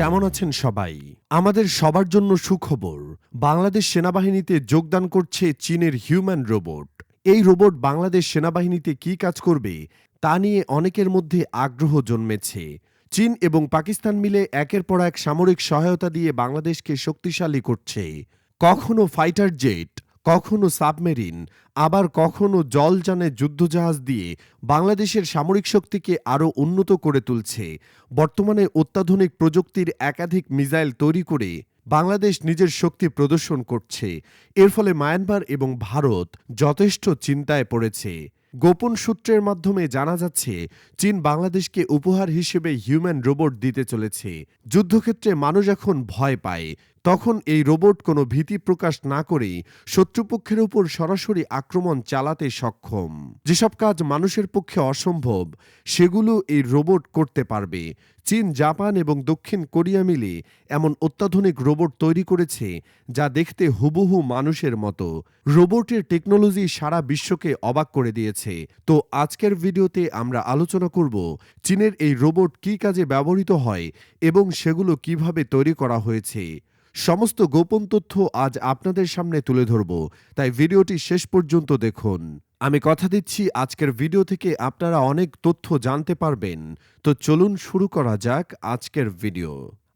কেমন আছেন সবাই? আমাদের সবার জন্য সুখবর, বাংলাদেশ সেনাবাহিনীতে যোগদান করছে চীনের হিউম্যান রোবট। এই রোবট বাংলাদেশ সেনাবাহিনীতে কি কাজ করবে, তা নিয়ে অনেকের মধ্যে আগ্রহ জন্মেছে। চীন এবং পাকিস্তান মিলে একের পর এক সামরিক সহায়তা দিয়ে বাংলাদেশকে শক্তিশালী করছে। কখনো ফাইটার জেট কখনো সাবমেরিন, আবার কখনো জলযানে যুদ্ধজাহাজ দিয়ে বাংলাদেশের সামরিক শক্তিকে আরও উন্নত করে তুলছে। বর্তমানে অত্যাধুনিক প্রযুক্তির একাধিক মিসাইল তৈরি করে বাংলাদেশ নিজের শক্তি প্রদর্শন করছে। এর ফলে মায়ানমার এবং ভারত যথেষ্ট চিন্তায় পড়েছে। গোপন সূত্রের মাধ্যমে জানা যাচ্ছে, চীন বাংলাদেশকে উপহার হিসেবে হিউম্যান রোবট দিতে চলেছে। যুদ্ধক্ষেত্রে মানুষ এখন ভয় পায়। তখন এই রোবট কোনো ভীতি প্রকাশ না করেই শত্রুপক্ষের উপর সরাসরি আক্রমণ চালাতে সক্ষম। যেসব কাজ মানুষের পক্ষে অসম্ভব, সেগুলো এই রোবট করতে পারবে। চীন, জাপান এবং দক্ষিণ কোরিয়া মিলে এমন অত্যাধুনিক রোবট তৈরি করেছে যা দেখতে হুবহু মানুষের মতো। রোবটের টেকনোলজি সারা বিশ্বকে অবাক করে দিয়েছে। তো আজকের ভিডিওতে আমরা আলোচনা করব চীনের এই রোবট কী কাজে ব্যবহৃত হয় এবং সেগুলো কীভাবে তৈরি করা হয়েছে। সমস্ত গোপন তথ্য আজ আপনাদের সামনে তুলে ধরব। তাই ভিডিওটি শেষ পর্যন্ত দেখুন। আমি কথা দিচ্ছি আজকের ভিডিও থেকে আপনারা অনেক তথ্য জানতে পারবেন। তো চলুন শুরু করা যাক আজকের ভিডিও।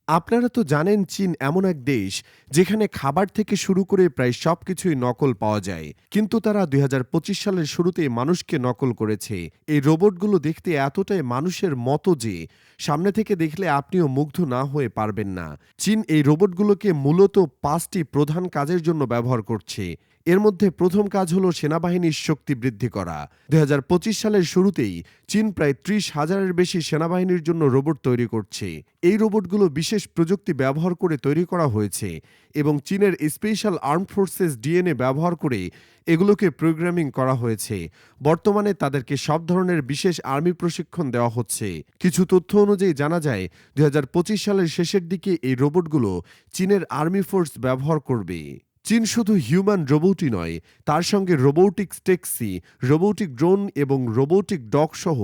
আপনারা তো জানেন চীন এমন এক দেশ যেখানে খাবার থেকে শুরু করে প্রায় সব কিছুই নকল পাওয়া যায়। কিন্তু তারা দুই হাজার পঁচিশ সালের শুরুতে মানুষকে নকল করেছে। এই রোবটগুলো দেখতে এতটাই মানুষের মতো যে সামনে থেকে দেখলে আপনিও মুগ্ধ না হয়ে পারবেন না। চীন এই রোবটগুলোকে মূলত পাঁচটি প্রধান কাজের জন্য ব্যবহার করছে। এর মধ্যে প্রথম কাজ হলো সেনাবাহিনীর শক্তি বৃদ্ধি করা। দু হাজার পঁচিশ সালের শুরুতেই চীন প্রায় ত্রিশ হাজারের বেশি সেনাবাহিনীর জন্য রোবট তৈরি করছে। এই রোবটগুলো বিশেষ প্রযুক্তি ব্যবহার করে তৈরি করা হয়েছে এবং চীনের স্পেশাল আর্ম ফোর্সেস ডিএনএ ব্যবহার করে এগুলোকে প্রোগ্রামিং করা হয়েছে। বর্তমানে তাদেরকে সব ধরনের বিশেষ আর্মি প্রশিক্ষণ দেওয়া হচ্ছে। কিছু তথ্য অনুযায়ী জানা যায়, দুই হাজার পঁচিশ সালের শেষের দিকে এই রোবটগুলো চীনের আর্মি ফোর্স ব্যবহার করবে। চীন শুধু হিউম্যান রোবটই নয়, তার সঙ্গে রোবোটিক ট্যাক্সি রোবোটিক ড্রোন এবং রোবোটিক ডগ সহ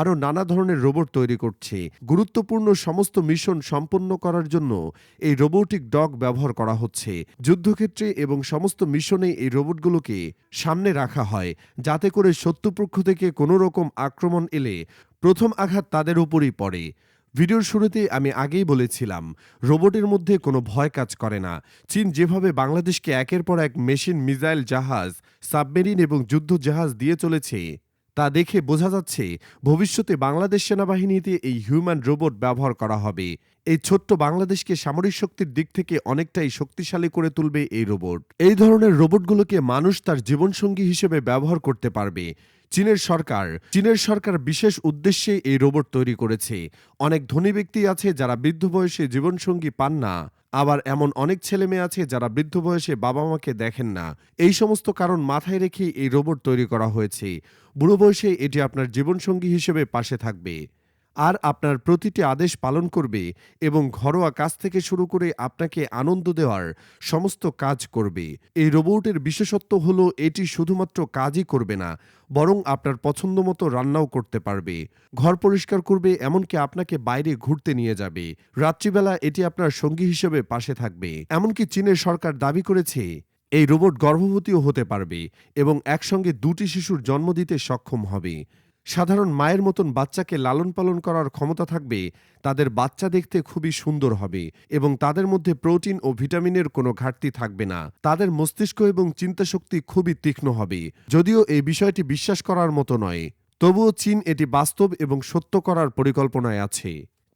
আরও নানা ধরনের রোবট তৈরি করছে। গুরুত্বপূর্ণ সমস্ত মিশন সম্পন্ন করার জন্য এই রোবোটিক ডগ ব্যবহার করা হচ্ছে। যুদ্ধক্ষেত্রে এবং সমস্ত মিশনে এই রোবটগুলোকে সামনে রাখা হয়, যাতে করে শত্রুপক্ষ থেকে কোনো রকম আক্রমণ এলে প্রথম আঘাত তাদের উপরই পড়ে। ভিডিওর শুরুতে আমি আগেই বলেছিলাম, রোবটের মধ্যে কোনো ভয় কাজ করে না। চীন যেভাবে বাংলাদেশকে একের পর এক মেশিন মিসাইল জাহাজ, সাবমেরিন এবং যুদ্ধ জাহাজ দিয়ে চলেছে তা দেখে বোঝা যাচ্ছে ভবিষ্যতে বাংলাদেশ সেনাবাহিনীতে এই হিউম্যান রোবট ব্যবহার করা হবে। এই ছোট্ট বাংলাদেশকে সামরিক শক্তির দিক থেকে অনেকটাই শক্তিশালী করে তুলবে এই রোবট। এই ধরনের রোবটগুলোকে মানুষ তার জীবনসঙ্গী হিসেবে ব্যবহার করতে পারবে। চীনের সরকার চীনের সরকার বিশেষ উদ্দেশ্যে এই রোবট তৈরি করেছে। অনেক ধনী ব্যক্তি আছে যারা বৃদ্ধ বয়সে জীবনসঙ্গী পান না। আবার এমন অনেক ছেলে মেয়ে আছে যারা বৃদ্ধ বয়সে বাবা মাকে দেখেন না। এই সমস্ত কারণ মাথায় রেখেই এই রোবট তৈরি করা হয়েছে। বুড়ো বয়সে এটি আপনার জীবনসঙ্গী হিসেবে পাশে থাকবে। আর আপনার প্রতিটি আদেশ পালন করবে এবং ঘরোয়া কাজ থেকে শুরু করে আপনাকে আনন্দ দেওয়ার সমস্ত কাজ করবে। এই রোবটের বিশেষত্ব হল এটি শুধুমাত্র কাজই করবে না, বরং আপনার পছন্দ মতো রান্নাও করতে পারবে। ঘর পরিষ্কার করবে এমনকি আপনাকে বাইরে ঘুরতে নিয়ে যাবে। রাত্রিবেলা এটি আপনার সঙ্গী হিসেবে পাশে থাকবে। এমনকি চীনের সরকার দাবি করেছে, এই রোবট গর্ভবতীও হতে পারবে এবং একসঙ্গে দুটি শিশুর জন্ম দিতে সক্ষম হবে। সাধারণ মায়ের মতন বাচ্চাকে লালন পালন করার ক্ষমতা থাকবে, তাদের বাচ্চা দেখতে খুবই সুন্দর হবে এবং তাদের মধ্যে প্রোটিন ও ভিটামিনের কোনো ঘাটতি থাকবে না। তাদের মস্তিষ্ক এবং চিন্তাশক্তি খুবই তীক্ষ্ণ হবে, যদিও এই বিষয়টি বিশ্বাস করার মতো নয়। তবুও চীন এটি বাস্তব এবং সত্য করার পরিকল্পনায় আছে।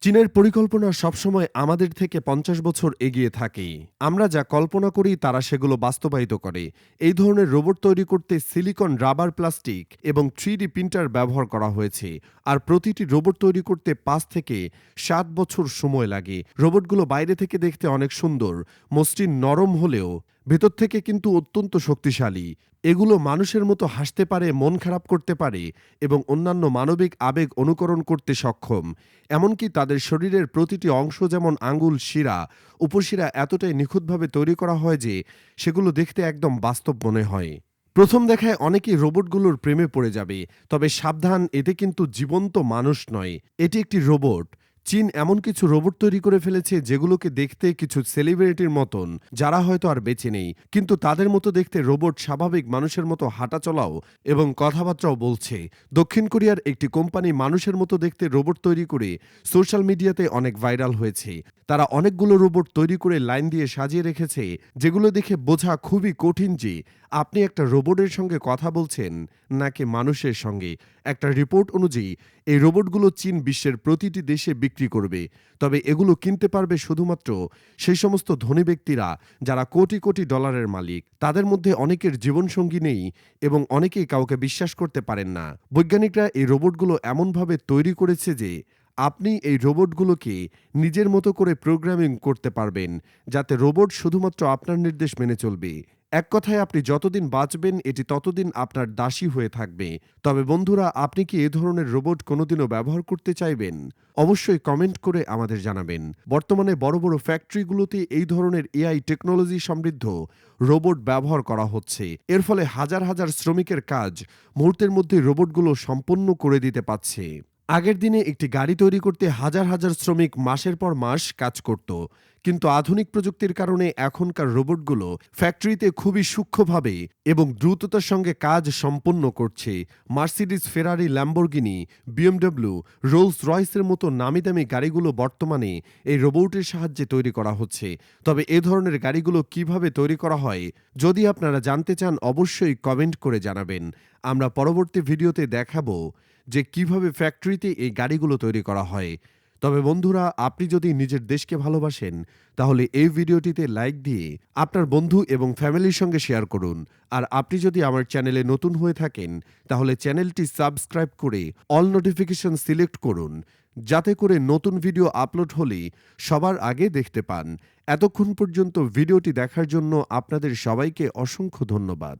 চীনের পরিকল্পনা সবসময় আমাদের থেকে পঞ্চাশ বছর এগিয়ে থাকে আমরা যা কল্পনা করি, তারা সেগুলো বাস্তবায়িত করে। এই ধরনের রোবট তৈরি করতে সিলিকন রাবার প্লাস্টিক এবং থ্রি প্রিন্টার ব্যবহার করা হয়েছে। আর প্রতিটি রোবট তৈরি করতে পাঁচ থেকে সাত বছর সময় লাগে। রোবটগুলো বাইরে থেকে দেখতে অনেক সুন্দর, মসৃণ, নরম হলেও ভেতর থেকে কিন্তু অত্যন্ত শক্তিশালী। এগুলো মানুষের মতো হাসতে পারে, মন খারাপ করতে পারে এবং অন্যান্য মানবিক আবেগ অনুকরণ করতে সক্ষম। এমনকি তাদের শরীরের প্রতিটি অংশ যেমন আঙ্গুল শিরা, উপশিরা এতটাই নিখুঁতভাবে তৈরি করা হয় যে সেগুলো দেখতে একদম বাস্তব মনে হয়। প্রথম দেখায় অনেকেই রোবটগুলোর প্রেমে পড়ে যাবে, তবে সাবধান, এতে কিন্তু জীবন্ত মানুষ নয়। এটি একটি রোবট। চীন এমন কিছু রোবট তৈরি করে ফেলেছে যেগুলোকে দেখতে কিছু সেলিব্রিটির মতন, যারা হয়তো আর বেঁচে নেই। কিন্তু তাদের মতো দেখতে রোবট স্বাভাবিক মানুষের মতো হাঁটা চলাও এবং কথাবার্তাও বলছে। দক্ষিণ কোরিয়ার একটি কোম্পানি মানুষের মতো দেখতে রোবট তৈরি করে সোশ্যাল মিডিয়াতে অনেক ভাইরাল হয়েছে। তারা অনেকগুলো রোবট তৈরি করে লাইন দিয়ে সাজিয়ে রেখেছে, যেগুলো দেখে বোঝা খুবই কঠিন যে আপনি একটা রোবটের সঙ্গে কথা বলছেন নাকি মানুষের সঙ্গে। একটা রিপোর্ট অনুযায়ী, এই রোবটগুলো চীন বিশ্বের প্রতিটি দেশে বিক্রি করবে। তবে এগুলো কিনতে পারবে শুধুমাত্র সেই সমস্ত ধনী ব্যক্তিরা যারা কোটি কোটি ডলারের মালিক। তাদের মধ্যে অনেকের জীবনসঙ্গী নেই এবং অনেকেই কাউকে বিশ্বাস করতে পারেন না। বৈজ্ঞানিকরা এই রোবটগুলো এমনভাবে তৈরি করেছে যে, আপনি এই রোবটগুলোকে নিজের মতো করে প্রোগ্রামিং করতে পারবেন, যাতে রোবট শুধুমাত্র আপনার নির্দেশ মেনে চলবে। এক কথায় আপনি যতদিন বাঁচবেন, এটি ততদিন আপনার দাসী হয়ে থাকবে। তবে বন্ধুরা, আপনি কি এ ধরনের রোবট কোনোদিনও ব্যবহার করতে চাইবেন? অবশ্যই কমেন্ট করে আমাদের জানাবেন। বর্তমানে বড় বড় ফ্যাক্টরিগুলোতে এই ধরনের এআই টেকনোলজি সমৃদ্ধ রোবট ব্যবহার করা হচ্ছে। এর ফলে হাজার হাজার শ্রমিকের কাজ মুহূর্তের মধ্যে রোবটগুলো সম্পন্ন করে দিতে পারছে। আগের দিনে একটি গাড়ি তৈরি করতে হাজার হাজার শ্রমিক মাসের পর মাস কাজ করত। কিন্তু আধুনিক প্রযুক্তির কারণে এখনকার রোবটগুলো ফ্যাক্টরিতে খুবই সূক্ষ্মভাবে এবং দ্রুততার সঙ্গে কাজ সম্পন্ন করছে। Mercedes, Ferrari, Lamborghini, BMW Rolls রয়েসের মতো নামি দামি গাড়িগুলো বর্তমানে এই রোবটের সাহায্যে তৈরি করা হচ্ছে। তবে এ ধরনের গাড়িগুলো কীভাবে তৈরি করা হয়, যদি আপনারা জানতে চান, অবশ্যই কমেন্ট করে জানাবেন। আমরা পরবর্তী ভিডিওতে দেখাবো যে কীভাবে ফ্যাক্টরিতে এই গাড়িগুলো তৈরি করা হয়। তবে বন্ধুরা, আপনি যদি নিজের দেশকে ভালোবাসেন, তাহলে এই ভিডিওটিতে লাইক দিয়ে আপনার বন্ধু এবং ফ্যামিলির সঙ্গে শেয়ার করুন। আর আপনি যদি আমার চ্যানেলে নতুন হয়ে থাকেন, তাহলে চ্যানেলটি সাবস্ক্রাইব করে অল নোটিফিকেশন সিলেক্ট করুন, যাতে করে নতুন ভিডিও আপলোড হলে সবার আগে দেখতে পান। এতক্ষণ পর্যন্ত ভিডিওটি দেখার জন্য আপনাদের সবাইকে অসংখ্য ধন্যবাদ।